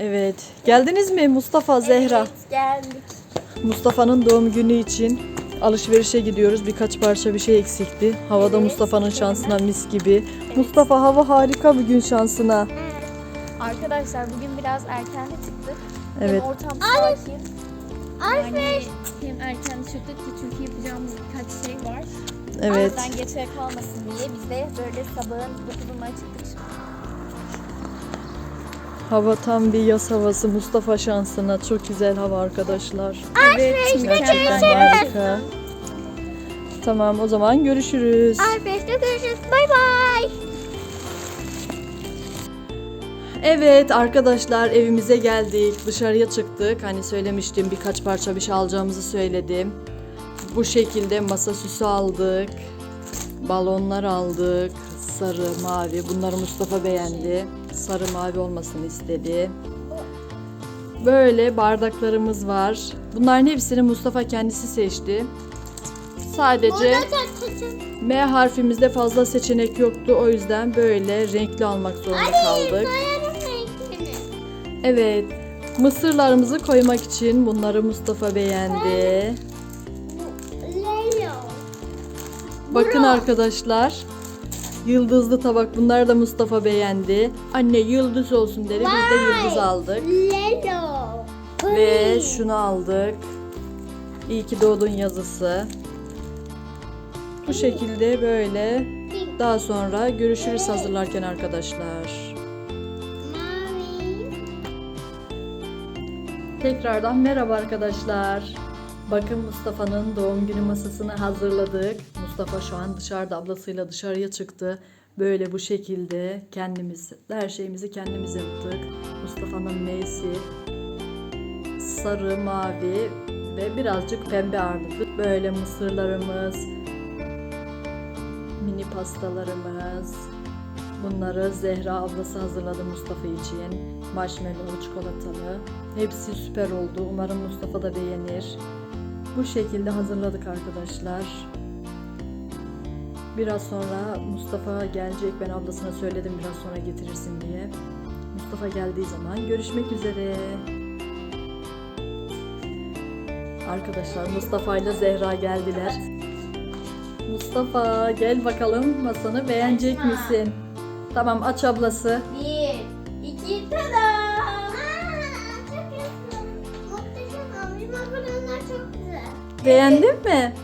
Evet. Geldiniz mi Mustafa, Zehra? Evet, geldik. Mustafa'nın doğum günü için alışverişe gidiyoruz. Birkaç parça bir şey eksikti. Havada Evet, Mustafa'nın şansına mis gibi. Mustafa hava harika bugün şansına. Arkadaşlar bugün biraz erken de çıktık. Evet. Hem ortam sakin. Yani hem erken çıktık ki çünkü yapacağımız birkaç şey var. Evet. Aradan geçe kalmasın diye biz de böyle sabahın 9'unda çıktık. Hava tam bir yaz havası Mustafa şansına. Çok güzel hava arkadaşlar. Evet, Gerçekten harika. Tamam o zaman görüşürüz. Alper'de görüşürüz. Bay bay. Evet arkadaşlar evimize geldik. Dışarıya çıktık. Hani söylemiştim birkaç parça bir şey alacağımızı söyledim. Bu şekilde masa süsü aldık. Balonlar aldık. Sarı, mavi. Bunları Mustafa beğendi. Sarı mavi olmasını istedi. Böyle bardaklarımız var. Bunların hepsini Mustafa kendisi seçti. Sadece M harfimizde fazla seçenek yoktu. O yüzden böyle renkli almak zorunda kaldık. Evet. Mısırlarımızı koymak için bunları Mustafa beğendi. Bakın arkadaşlar. Yıldızlı tabak bunlar da Mustafa beğendi. Anne yıldız olsun dedi. Biz de yıldız aldık. Lelo. Ve şunu aldık. İyi ki doğdun yazısı. Bu şekilde böyle daha sonra görüşürüz hazırlarken arkadaşlar. Tekrardan merhaba arkadaşlar. Bakın Mustafa'nın doğum günü masasını hazırladık. Mustafa şu an dışarıda ablasıyla dışarıya çıktı. Böyle bu şekilde kendimiz her şeyimizi kendimiz yaptık. Mustafa'nın neysi sarı, mavi ve birazcık pembe ağırlıklı. Böyle mısırlarımız, mini pastalarımız. Bunları Zehra ablası hazırladı Mustafa için. Marshmallow, çikolatalı. Hepsi süper oldu. Umarım Mustafa da beğenir. Bu şekilde hazırladık arkadaşlar. Biraz sonra Mustafa gelecek. Ben ablasına söyledim biraz sonra getirirsin diye. Mustafa geldiği zaman görüşmek üzere. Arkadaşlar Mustafa ile Zehra geldiler. Mustafa gel bakalım masanı beğenecek Açma. misin? Tamam aç ablası. Bir, iki, tada! Aa, çok güzel. Muhteşem abi. Makaronlar çok güzel. Beğendin mi?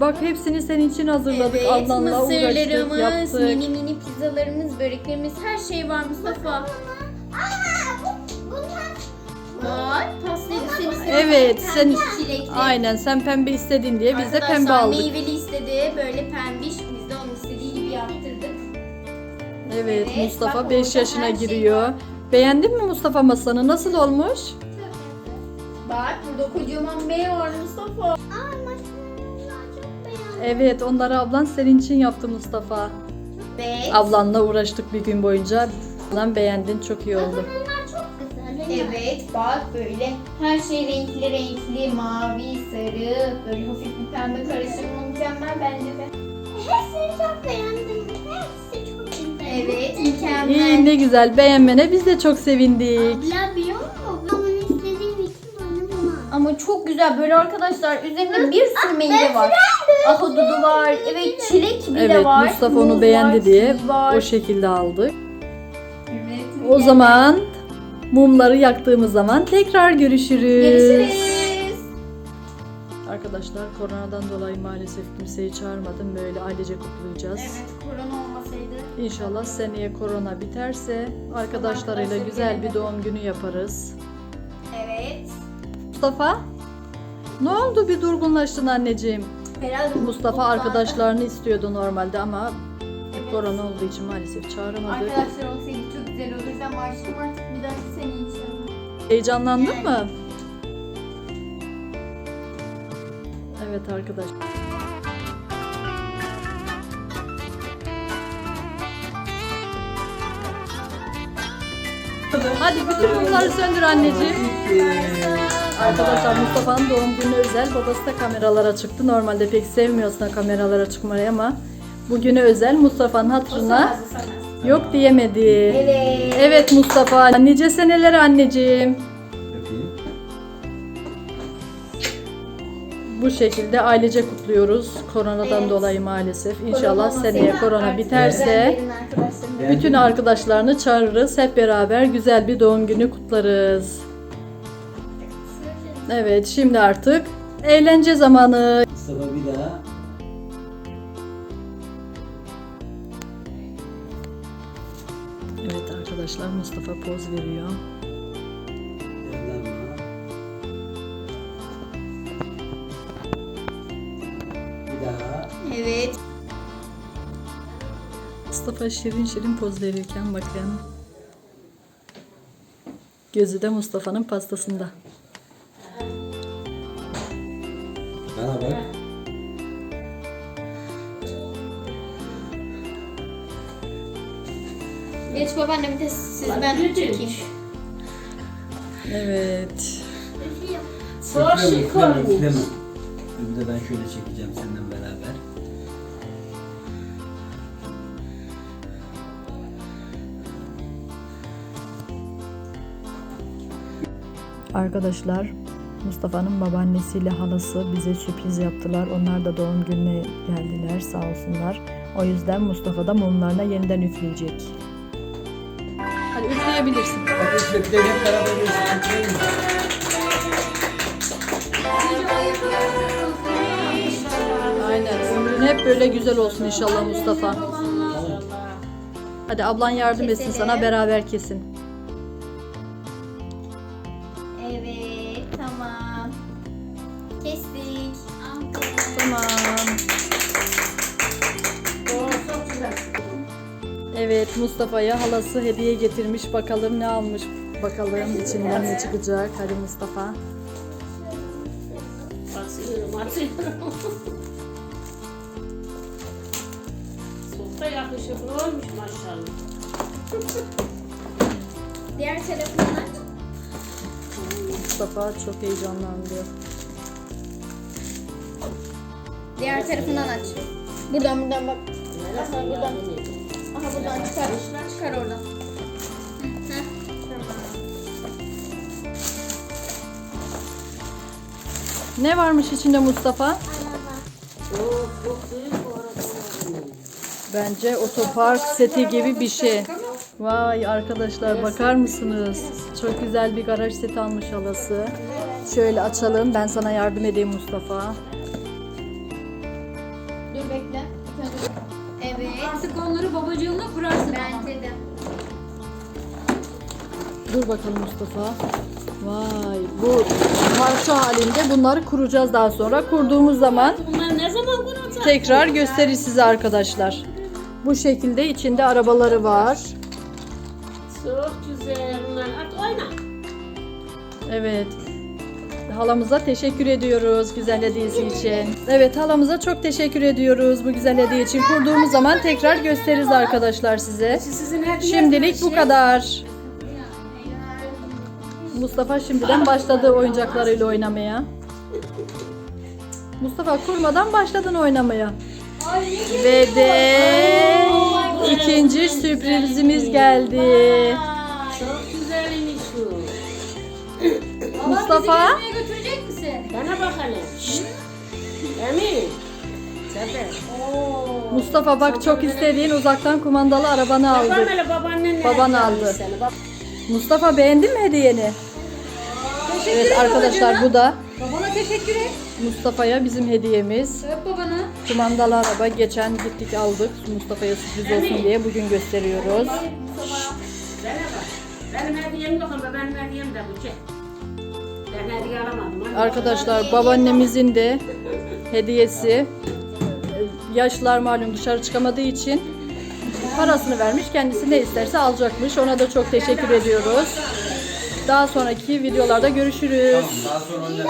Bak hepsini senin için hazırladık. Evet, Ablanla uğraştık, mısırlarımız, yaptık. mini mini pizzalarımız, böreklerimiz, her şey var Mustafa. Aa, bu, bunlar Var, pastayı sen istedin. Evet, sen Pembiş çilekli. aynen sen pembe istedin diye biz de Arkadaşlar, pembe aldık. meyveli istedi, böyle pembiş. Biz de onun istediği gibi yaptırdık. Evet, Evet, Mustafa bak 5 orada yaşına her şey giriyor. Beğendin mi Mustafa masanı? Nasıl olmuş? Bak burada kocaman B var Mustafa. Aa, maşallah. Evet, onları ablan senin için yaptı Mustafa. Evet. Ablanla uğraştık bir gün boyunca. Ablan beğendin, çok iyi oldu. Bunlar çok güzel. Evet bak böyle her şey renkli renkli mavi sarı böyle hafif bir pembe karışımı mükemmel bence de. Hepsini çok beğendim. Hepsi çok güzel. Evet mükemmel. İyi, ne güzel. Beğenmene biz de çok sevindik. Abla biliyor musun? İstediğim için bana bunu aldı. Ama çok güzel böyle arkadaşlar üzerinde bir sürü meyve var. Ahududu var evet çilek bile Evet, var. Mustafa muz onu var, beğendi diye kivi var. o şekilde aldık. Evet, O zaman mumları yaktığımız zaman tekrar görüşürüz. Görüşürüz. Arkadaşlar koronadan dolayı maalesef kimseyi çağırmadım. Böyle ailece kutlayacağız. Evet korona olmasaydı. İnşallah seneye korona biterse arkadaşlarıyla Arkadaşlar güzel bir doğum günü yaparız. Evet. Mustafa? Ne oldu bir durgunlaştın anneciğim? Herhalde Mustafa arkadaşlarını istiyordu normalde ama korona olduğu için maalesef çağıramadık. Arkadaşlar olsaydı çok güzel olurdu ama aşkım artık bir dahaki sene inşallah. Heyecanlandın Yani. mı? Evet arkadaşlar. Hadi bütün mumları söndür anneciğim. Arkadaşlar Mustafa'nın doğum günü özel. Babası da kameralara çıktı. Normalde pek sevmiyor aslında kameralara çıkmayı ama bugüne özel Mustafa'nın hatırına Yok diyemedi. Evet. Evet Mustafa. Nice seneler anneciğim. Bu şekilde ailece kutluyoruz. Koronadan Evet. dolayı maalesef. İnşallah Korona seneye korona biterse bütün arkadaşlarını çağırırız. Hep beraber güzel bir doğum günü kutlarız. Evet şimdi artık eğlence zamanı. Mustafa bir daha. Evet arkadaşlar Mustafa poz veriyor. Bir daha. Evet. Mustafa şirin şirin poz verirken bakın. Gözü de Mustafa'nın pastasında. Geç babaannem de siz ben çekeyim. Evet. Üfleme, üfleme, üfleme. Bir de ben şöyle çekeceğim seninle beraber. Arkadaşlar Mustafa'nın babaannesiyle halası bize sürpriz yaptılar. Onlar da doğum gününe geldiler sağ olsunlar. O yüzden Mustafa da mumlarına yeniden üfleyecek. Üfleyin. Aynen. Ömrün hep böyle güzel olsun inşallah Mustafa. Hadi ablan yardım etsin sana beraber kesin. Evet Mustafa'ya halası hediye getirmiş. Bakalım ne almış. Bakalım içinden ne çıkacak. Hadi Mustafa. Atıyorum, atıyorum. Da yakışıklı olmuş maşallah. Diğer telefonlar. Mustafa çok heyecanlandı. Diğer tarafından aç. Buradan buradan bak. Aha buradan. Buradan çıkar. Çıkar oradan. Hı, hı. Tamam. Ne varmış içinde Mustafa? Çok çok büyük bu arada. Bence otopark seti gibi bir şey. Vay arkadaşlar bakar mısınız? Çok güzel bir garaj seti almış halası. Şöyle açalım. Ben sana yardım edeyim Mustafa. Kurarsın. Bence de. Dur bakalım Mustafa. Vay bu parça halinde bunları kuracağız daha sonra. Kurduğumuz zaman Bunlar ne zaman kuracak? tekrar gösterir size arkadaşlar. Bu şekilde içinde arabaları var. Çok güzel bunlar. At oyna. Evet. Halamıza teşekkür ediyoruz güzel hediyesi için. Evet halamıza çok teşekkür ediyoruz bu güzel hediye için. Kurduğumuz zaman tekrar gösteririz arkadaşlar size. Şimdilik bu kadar. Mustafa şimdiden başladı oyuncaklarıyla oynamaya. Mustafa kurmadan başladın oynamaya. Ve de ikinci sürprizimiz geldi. Çok güzelmiş bu. Mustafa götürecek misin? Bana bak hele. Emin. Sefer. Mustafa bak çok istediğin uzaktan kumandalı arabanı Babam aldı. hele babaannen ne Baban aldı. Seni. Bak. Mustafa beğendin mi hediyeni? Evet arkadaşlar bu da Babana teşekkür et. Mustafa'ya bizim hediyemiz. Öp babanı. Kumandalı araba geçen gittik aldık. Mustafa'ya sürpriz olsun diye bugün gösteriyoruz. Bana bak. Benim hediyem yok ama benim hediyem de bu. Çek. Ben hediye alamadım. Arkadaşlar babaannemizin de hediyesi. Yaşlılar malum dışarı çıkamadığı için parasını vermiş. Kendisi ne isterse alacakmış. Ona da çok teşekkür ediyoruz. Daha sonraki videolarda görüşürüz. Daha sonra.